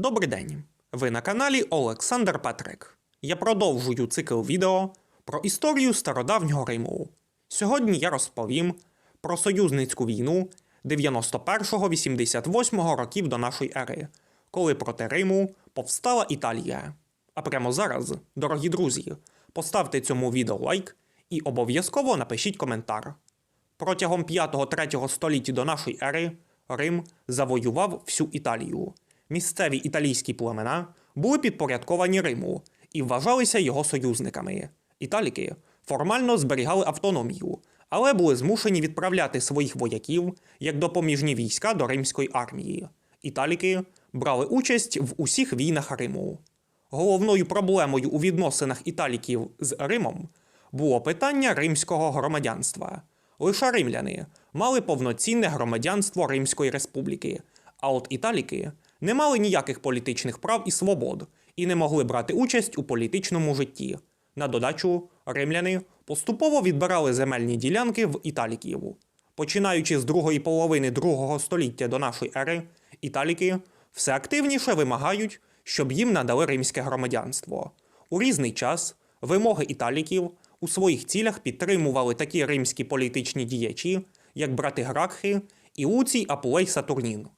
Добрий день! Ви на каналі Олександр Петрик. Я продовжую цикл відео про історію стародавнього Риму. Сьогодні я розповім про союзницьку війну 91-88 років до нашої ери, коли проти Риму повстала Італія. А прямо зараз, дорогі друзі, поставте цьому відео лайк і обов'язково напишіть коментар. Протягом 5-3 століть до нашої ери Рим завоював всю Італію. Місцеві італійські племена були підпорядковані Риму і вважалися його союзниками. Італіки формально зберігали автономію, але були змушені відправляти своїх вояків як допоміжні війська до римської армії. Італіки брали участь в усіх війнах Риму. Головною проблемою у відносинах італіків з Римом було питання римського громадянства. Лише римляни мали повноцінне громадянство Римської республіки, а от італіки не мали ніяких політичних прав і свобод і не могли брати участь у політичному житті. На додачу, римляни поступово відбирали земельні ділянки в італіків. Починаючи з другої половини другого століття до нашої ери, італіки все активніше вимагають, щоб їм надали римське громадянство. У різний час вимоги італіків у своїх цілях підтримували такі римські політичні діячі, як брати Гракхи і Луцій Апулей Сатурнін.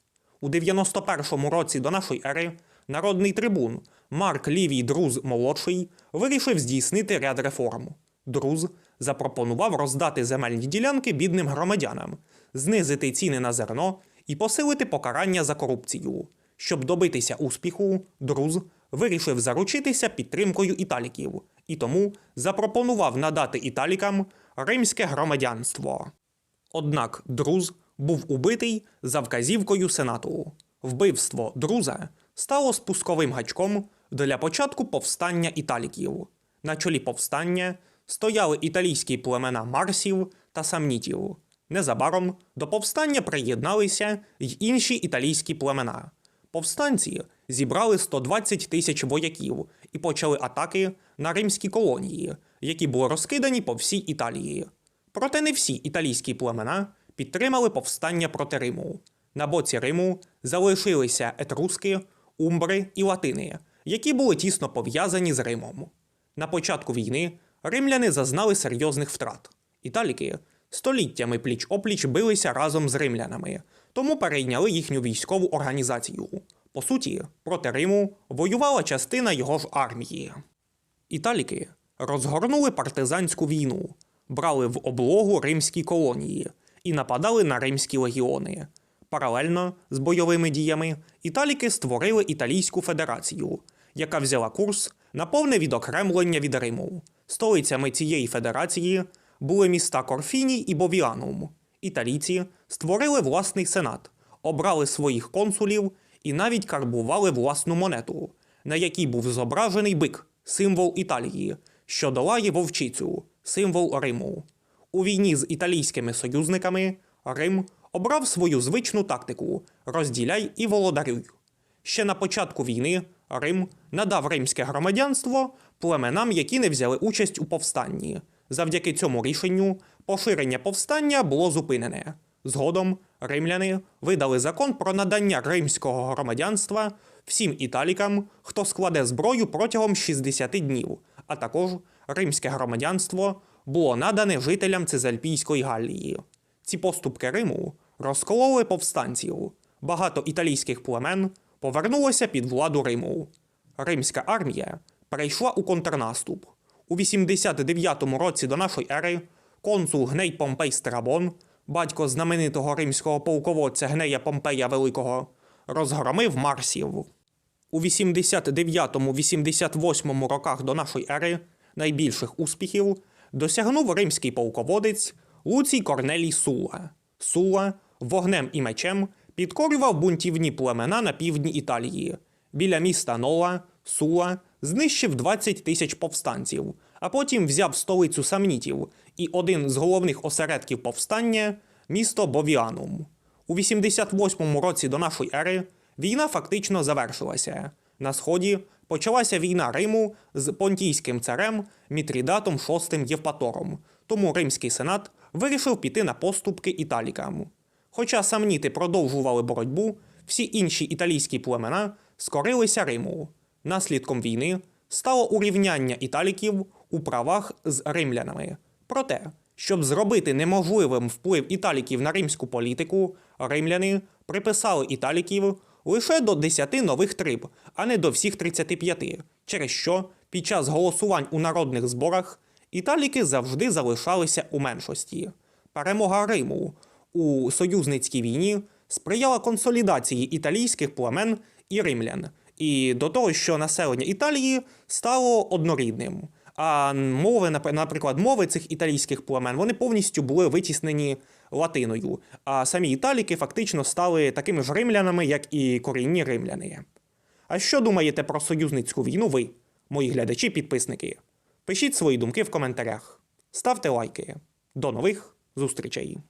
У 91 році до нашої ери народний трибун Марк Лівій Друз молодший вирішив здійснити ряд реформ. Друз запропонував роздати земельні ділянки бідним громадянам, знизити ціни на зерно і посилити покарання за корупцію. Щоб добитися успіху, Друз вирішив заручитися підтримкою італіків і тому запропонував надати італікам римське громадянство. Однак Друз був убитий за вказівкою Сенату. Вбивство Друза стало спусковим гачком для початку повстання італіків. На чолі повстання стояли італійські племена Марсів та Самнітів. Незабаром до повстання приєдналися й інші італійські племена. Повстанці зібрали 120 тисяч вояків і почали атаки на римські колонії, які були розкидані по всій Італії. Проте не всі італійські племена підтримали повстання проти Риму. На боці Риму залишилися етруски, умбри і латини, які були тісно пов'язані з Римом. На початку війни римляни зазнали серйозних втрат. Італіки століттями пліч опліч билися разом з римлянами, тому перейняли їхню військову організацію. По суті, проти Риму воювала частина його ж армії. Італіки розгорнули партизанську війну, брали в облогу римські колонії і нападали на римські легіони. Паралельно з бойовими діями італіки створили Італійську федерацію, яка взяла курс на повне відокремлення від Риму. Столицями цієї федерації були міста Корфіній і Бовіанум. Італійці створили власний сенат, обрали своїх консулів і навіть карбували власну монету, на якій був зображений бик, символ Італії, що долає вовчицю, символ Риму. У війні з італійськими союзниками Рим обрав свою звичну тактику розділяй і володарюй. Ще на початку війни Рим надав римське громадянство племенам, які не взяли участь у повстанні. Завдяки цьому рішенню поширення повстання було зупинене. Згодом римляни видали закон про надання римського громадянства всім італікам, хто складе зброю протягом 60 днів, а також римське громадянство було надане жителям Цезальпійської Галлії. Ці поступки Риму розкололи повстанців. Багато італійських племен повернулося під владу Риму. Римська армія перейшла у контрнаступ. У 89 році до нашої ери консул Гней Помпей Страбон, батько знаменитого римського полководця Гнея Помпея Великого, розгромив Марсів. У 89-88 роках до нашої ери найбільших успіхів досягнув римський полководець Луцій Корнелій Сула. Сула вогнем і мечем підкорював бунтівні племена на півдні Італії. Біля міста Нола Сула знищив 20 тисяч повстанців, а потім взяв столицю Самнітів і один з головних осередків повстання місто Бовіанум. У 88 році до нашої ери війна фактично завершилася. На сході почалася війна Риму з понтійським царем Мітрідатом VI Євпатором, тому римський сенат вирішив піти на поступки італікам. Хоча самніти продовжували боротьбу, всі інші італійські племена скорилися Риму. Наслідком війни стало урівняння італіків у правах з римлянами. Проте, щоб зробити неможливим вплив італіків на римську політику, римляни приписали італіків лише до 10 нових триб, а не до всіх 35, через що під час голосувань у народних зборах італіки завжди залишалися у меншості. Перемога Риму у союзницькій війні сприяла консолідації італійських племен і римлян, і до того, що населення Італії стало однорідним. А мови, наприклад, мови цих італійських племен вони повністю були витіснені латиною. А самі італіки фактично стали такими ж римлянами, як і корінні римляни. А що думаєте про союзницьку війну ви, мої глядачі-підписники? Пишіть свої думки в коментарях, ставте лайки. До нових зустрічей!